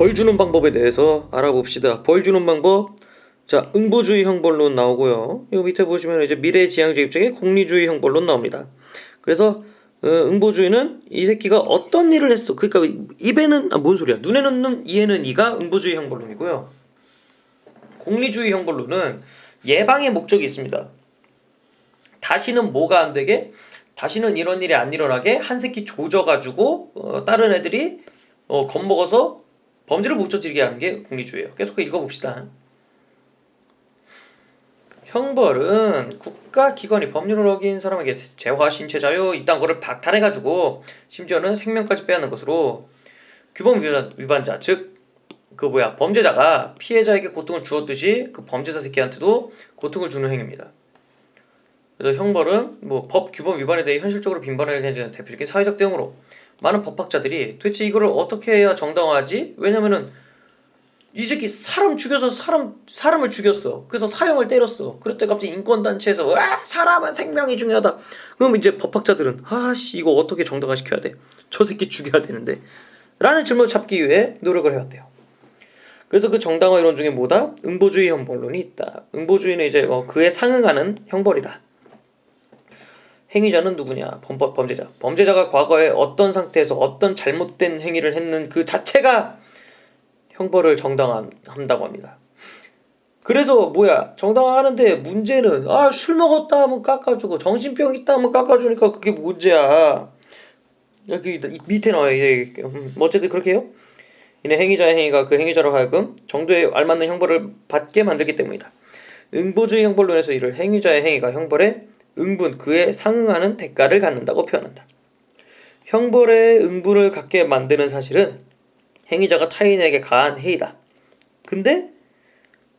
벌 주는 방법에 대해서 알아봅시다. 벌 주는 방법. 자, 응보주의 형벌론 나오고요. 이 밑에 보시면 이제 미래지향적 입장에 공리주의 형벌론 나옵니다. 그래서 어, 응보주의는 이 새끼가 어떤 일을 했어. 그러니까 입에는 아, 뭔 소리야? 눈에는 눈, 이에는 이가 응보주의 형벌론이고요. 공리주의 형벌론은 예방의 목적이 있습니다. 다시는 뭐가 안 되게, 다시는 이런 일이 안 일어나게 한 새끼 조져가지고 어, 다른 애들이 어, 겁먹어서 범죄를 못 저지르게 하는 게 공리주의예요. 계속 읽어봅시다. 형벌은 국가기관이 법률을 어긴 사람에게 재화, 신체 자유 이딴 거를 박탈해가지고 심지어는 생명까지 빼앗는 것으로 규범 위반- 위반자 즉 그 뭐야 범죄자가 피해자에게 고통을 주었듯이 그 범죄자 새끼한테도 고통을 주는 행위입니다. 그래서 형벌은 뭐 법 규범 위반에 대해 현실적으로 빈번하게 해지는 대표적인 사회적 대응으로 많은 법학자들이 도대체 이거를 어떻게 해야 정당화하지? 왜냐면은 이 새끼 사람 죽여서 사람 사람을 죽였어. 그래서 사형을 때렸어. 그랬더니 갑자기 인권 단체에서 와 사람은 생명이 중요하다. 그럼 이제 법학자들은 아씨 이거 어떻게 정당화 시켜야 돼? 저 새끼 죽여야 되는데. 라는 질문을 잡기 위해 노력을 해왔대요. 그래서 그 정당화 이론 중에 뭐다? 응보주의 형벌론이 있다. 응보주의는 이제 어, 그에 상응하는 형벌이다. 행위자는 누구냐? 범법 범죄자. 범죄자가 과거에 어떤 상태에서 어떤 잘못된 행위를 했는 그 자체가 형벌을 정당화한다고 합니다. 그래서 뭐야 정당화하는데 문제는 아 술 먹었다 하면 깎아주고 정신병 있다 하면 깎아주니까 그게 문제야. 여기 밑에 나와요. 이게 음, 뭐 어쨌든 그렇게 해요. 이는 행위자의 행위가 그 행위자로 하여금 정도에 알맞는 형벌을 받게 만들기 때문이다. 응보주의 형벌론에서 이를 행위자의 행위가 형벌에 응분 그에 상응하는 대가를 갖는다고 표현한다. 형벌에 응분을 갖게 만드는 사실은 행위자가 타인에게 가한 해이다. 근데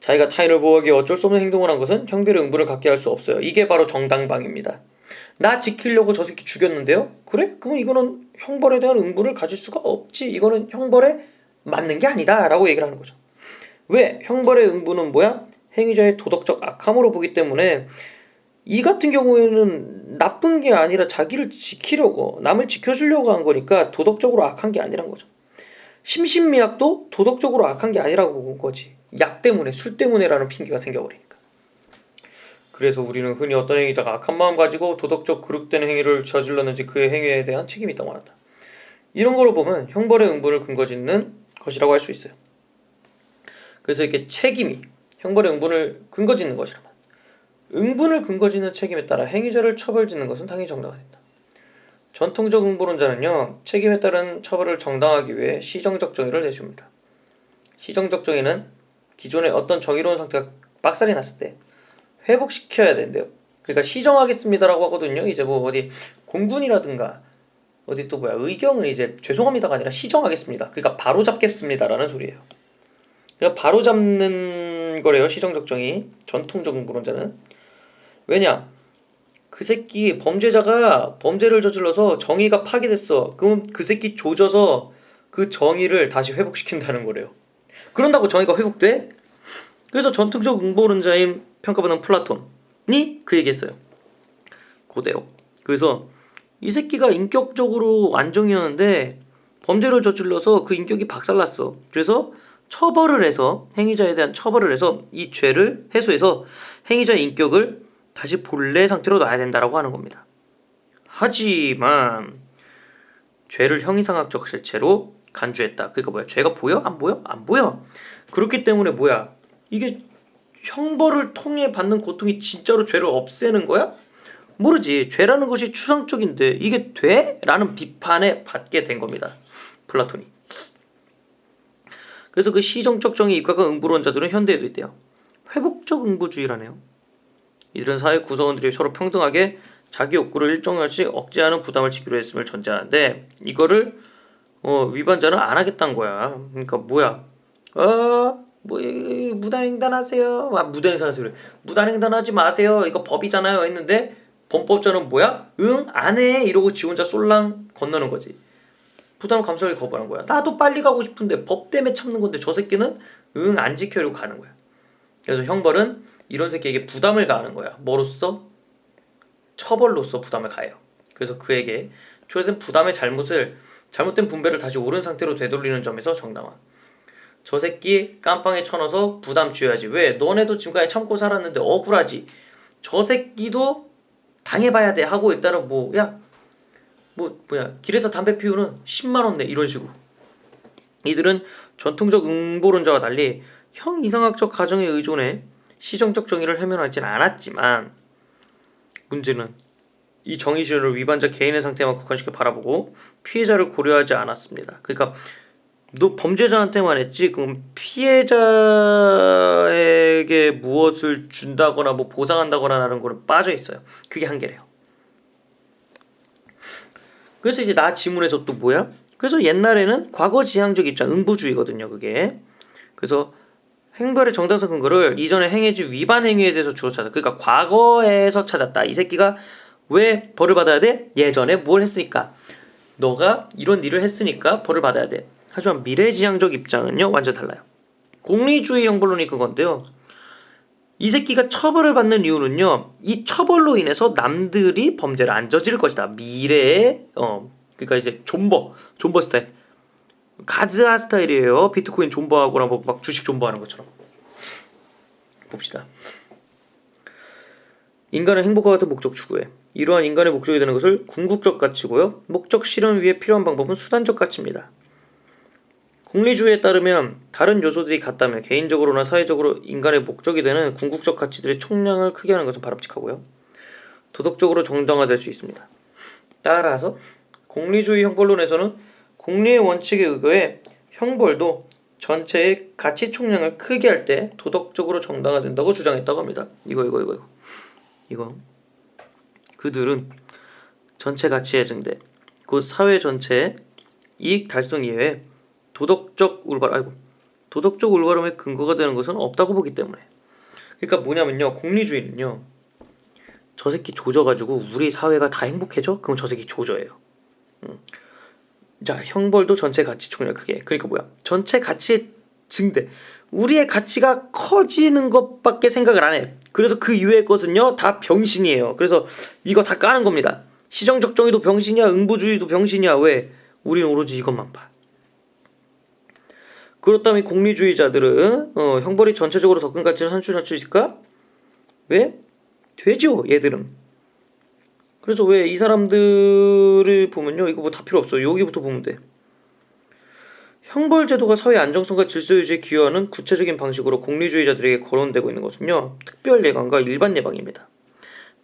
자기가 타인을 보호하기 어쩔 수 없는 행동을 한 것은 형벌의 응분을 갖게 할 수 없어요. 이게 바로 정당방입니다. 나 지키려고 저 새끼 죽였는데요? 그래? 그럼 이거는 형벌에 대한 응분을 가질 수가 없지. 이거는 형벌에 맞는 게 아니다. 라고 얘기를 하는 거죠. 왜? 형벌의 응분은 뭐야? 행위자의 도덕적 악함으로 보기 때문에 이 같은 경우에는 나쁜 게 아니라 자기를 지키려고 남을 지켜주려고 한 거니까 도덕적으로 악한 게 아니란 거죠. 심신미약도 도덕적으로 악한 게 아니라고 본 거지. 약 때문에 술 때문에라는 핑계가 생겨버리니까. 그래서 우리는 흔히 어떤 행위자가 악한 마음 가지고 도덕적 그릇된 행위를 저질렀는지 그의 행위에 대한 책임이 있다고 한다. 이런 걸로 보면 형벌의 응분을 근거짓는 것이라고 할 수 있어요. 그래서 이렇게 책임이 형벌의 응분을 근거짓는 것이라면 응분을 근거짓는 책임에 따라 행위자를 처벌짓는 것은 당연히 정당화된다. 전통적 응보론자는요 책임에 따른 처벌을 정당하기 위해 시정적 정의를 내줍니다. 시정적 정의는 기존의 어떤 정의로운 상태가 빡살이 났을 때 회복시켜야 된대요. 그러니까 시정하겠습니다라고 하거든요. 이제 뭐 어디 공군이라든가 어디 또 뭐야 의경을 이제 죄송합니다가 아니라 시정하겠습니다. 그러니까 바로 잡겠습니다라는 소리예요. 그러니까 바로 잡는 거래요. 시정적 정의 전통적 응보론자는 왜냐 그 새끼 범죄자가 범죄를 저질러서 정의가 파괴됐어. 그럼 그 새끼 조져서 그 정의를 다시 회복시킨다는 거래요. 그런다고 정의가 회복돼? 그래서 전통적 응보론자인 평가받는 플라톤이 그 얘기했어요. 그대로. 그래서 이 새끼가 인격적으로 안정이었는데 범죄를 저질러서 그 인격이 박살났어. 그래서 처벌을 해서 행위자에 대한 처벌을 해서 이 죄를 해소해서 행위자의 인격을 다시 본래 상태로 놔야 된다라고 하는 겁니다. 하지만 죄를 형이상학적 실체로 간주했다. 그러니까 뭐야? 죄가 보여? 안 보여? 안 보여. 그렇기 때문에 뭐야? 이게 형벌을 통해 받는 고통이 진짜로 죄를 없애는 거야? 모르지. 죄라는 것이 추상적인데 이게 돼? 라는 비판에 받게 된 겁니다. 플라톤이. 그래서 그 시정적 정의 입각한 응부론자들은 현대에도 있대요. 회복적 응부주의라네요. 이들은 사회 구성원들이 서로 평등하게 자기 욕구를 일정량씩 억제하는 부담을 지기로 했음을 전제하는데 이거를 어, 위반자는 안 하겠다는 거야. 그러니까 뭐야? 어, 뭐 이- 무단횡단하세요. 아, 무단횡단하세요. 무단횡단하지 마세요. 이거 법이잖아요. 했는데 범법자는 뭐야? 응, 안 해. 이러고 지 혼자 쏠랑 건너는 거지. 부담을 감수하게 거부하는 거야. 나도 빨리 가고 싶은데 법 때문에 참는 건데 저 새끼는 응, 안 지켜려고 가는 거야. 그래서 형벌은 이런 새끼에게 부담을 가하는 거야. 뭐로써? 처벌로서 부담을 가해요. 그래서 그에게 초래된 부담의 잘못을 잘못된 분배를 다시 옳은 상태로 되돌리는 점에서 정당화. 저 새끼 깜빵에 쳐넣어서 부담 지어야지. 왜? 너네도 지금까지 참고 살았는데 억울하지. 저 새끼도 당해봐야 돼 하고 일단은 뭐 야 뭐 뭐야 길에서 담배 피우는 10만 원 내 이런 식으로. 이들은 전통적 응보론자와 달리 형 이상학적 가정에 의존해 시정적 정의를 해명하진 않았지만 문제는 이 정의실을 위반자 개인의 상태만 국한시켜 바라보고 피해자를 고려하지 않았습니다. 그러니까 너 범죄자한테만 했지 그럼 피해자에게 무엇을 준다거나 뭐 보상한다거나 하는 거는 빠져 있어요. 그게 한계래요. 그래서 이제 나 지문에서 또 뭐야? 그래서 옛날에는 과거 지향적 입장 응보주의거든요. 그게 그래서 행벌의 정당성 근거를 이전에 행해진 위반 행위에 대해서 주로 찾아. 그러니까 과거에서 찾았다. 이 새끼가 왜 벌을 받아야 돼? 예전에 뭘 했으니까. 너가 이런 일을 했으니까 벌을 받아야 돼. 하지만 미래지향적 입장은요 완전 달라요. 공리주의 형벌론이 그건데요. 이 새끼가 처벌을 받는 이유는요. 이 처벌로 인해서 남들이 범죄를 안 저지를 것이다. 미래에 어 그러니까 이제 존버 존버 스타일 가즈아 스타일이에요. 비트코인 존버하거나 뭐막 주식 존버하는 것처럼. 봅시다. 인간은 행복과 같은 목적 추구해. 이러한 인간의 목적이 되는 것을 궁극적 가치고요. 목적 실현 위해 필요한 방법은 수단적 가치입니다. 공리주의에 따르면 다른 요소들이 같다면 개인적으로나 사회적으로 인간의 목적이 되는 궁극적 가치들의 총량을 크게 하는 것은 바람직하고요. 도덕적으로 정당화될 수 있습니다. 따라서 공리주의 형벌론에서는 공리의 원칙에 의거해 형벌도 전체의 가치 총량을 크게 할 때 도덕적으로 정당화된다고 주장했다고 합니다. 이거 이거 이거 이거 이거 그들은 전체 가치의 증대 곧 사회 전체의 이익 달성 이외에 도덕적 올바름 아이고 도덕적 올바름의 근거가 되는 것은 없다고 보기 때문에 그러니까 뭐냐면요 공리주의는요 저 새끼 조져가지고 우리 사회가 다 행복해져? 그럼 저 새끼 조져예요. 음. 자 형벌도 전체 가치 총량 크게 그러니까 뭐야 전체 가치의 증대 우리의 가치가 커지는 것밖에 생각을 안 해. 그래서 그 이외의 것은요 다 병신이에요. 그래서 이거 다 까는 겁니다. 시정적 정의도 병신이야, 응보주의도 병신이야. 왜? 우리는 오로지 이것만 봐. 그렇다면 공리주의자들은 어, 형벌이 전체적으로 더 큰 가치를 산출할 수 있을까? 왜? 되죠, 얘들은. 그래서 왜 이 사람들을 보면요, 이거 뭐 다 필요 없어. 여기부터 보면 돼. 형벌 제도가 사회 안정성과 질서 유지에 기여하는 구체적인 방식으로 공리주의자들에게 거론되고 있는 것은요, 특별 예방과 일반 예방입니다.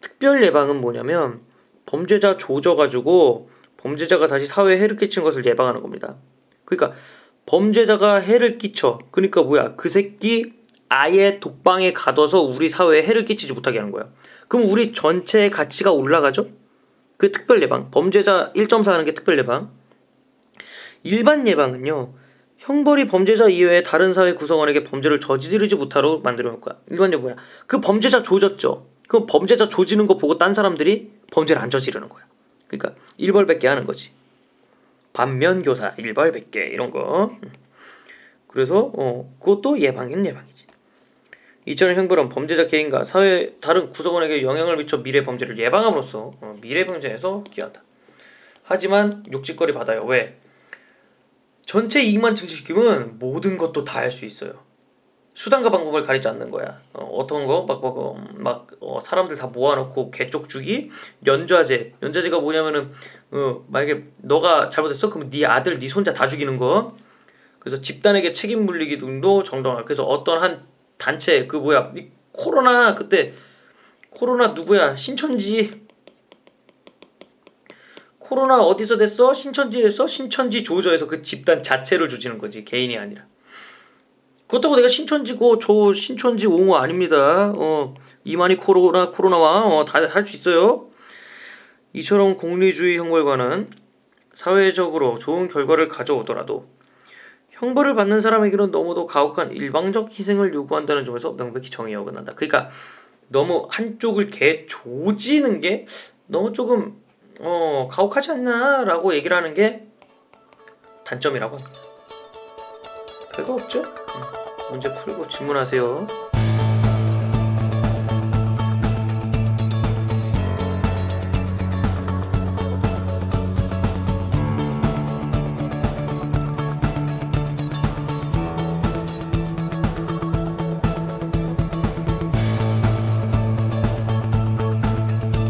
특별 예방은 뭐냐면 범죄자 조져 가지고 범죄자가 다시 사회에 해를 끼치는 것을 예방하는 겁니다. 그러니까 범죄자가 해를 끼쳐. 그러니까 뭐야? 그 새끼 아예 독방에 가둬서 우리 사회에 해를 끼치지 못하게 하는 거야. 그럼 우리 전체의 가치가 올라가죠? 그 특별 예방. 범죄자 1.4 하는 게 특별 예방. 일반 예방은요. 형벌이 범죄자 이외에 다른 사회 구성원에게 범죄를 저지르지 못하도록 만들어 놓을 거야. 일반 예방 뭐야? 그 범죄자 조졌죠. 그럼 범죄자 조지는 거 보고 딴 사람들이 범죄를 안 저지르는 거야. 그러니까 일벌백계 하는 거지. 반면교사 일벌백계 이런 거. 그래서 어 그것도 예방인 예방이지. 이처럼 형벌은 범죄자 개인과 사회 다른 구성원에게 영향을 미쳐 미래 범죄를 예방함으로써 어, 미래 범죄에서 기한다. 하지만 욕짓거리 받아요. 왜? 전체 이익만 증식시키면 모든 것도 다 할 수 있어요. 수단과 방법을 가리지 않는 거야. 어, 떤 거? 막, 막, 어, 막 어, 사람들 다 모아놓고 개쪽 주기, 연좌제. 연좌제가 뭐냐면은 어, 만약에 너가 잘못했어? 그러면 네 아들, 네 손자 다 죽이는 거. 그래서 집단에게 책임 물리기 등도 정당화. 그래서 어떤 한 단체 그 뭐야 이 코로나 그때 코로나 누구야 신천지 코로나 어디서 됐어? 신천지에서 신천지 조져에서 그 집단 자체를 조지는 거지 개인이 아니라. 그렇다고 내가 신천지고 저 신천지 옹호 아닙니다. 어 이만희 코로나 코로나와 어, 다할 수 있어요. 이처럼 공리주의 형벌과는 사회적으로 좋은 결과를 가져오더라도 형벌을 받는 사람에게는 너무도 가혹한 일방적 희생을 요구한다는 점에서 명백히 정의가 어긋난다. 그러니까 너무 한쪽을 개 조지는 게 너무 조금 어 가혹하지 않나라고 얘기를 하는 게 단점이라고 합니다. 별거 없죠? 음, 문제 풀고 질문하세요.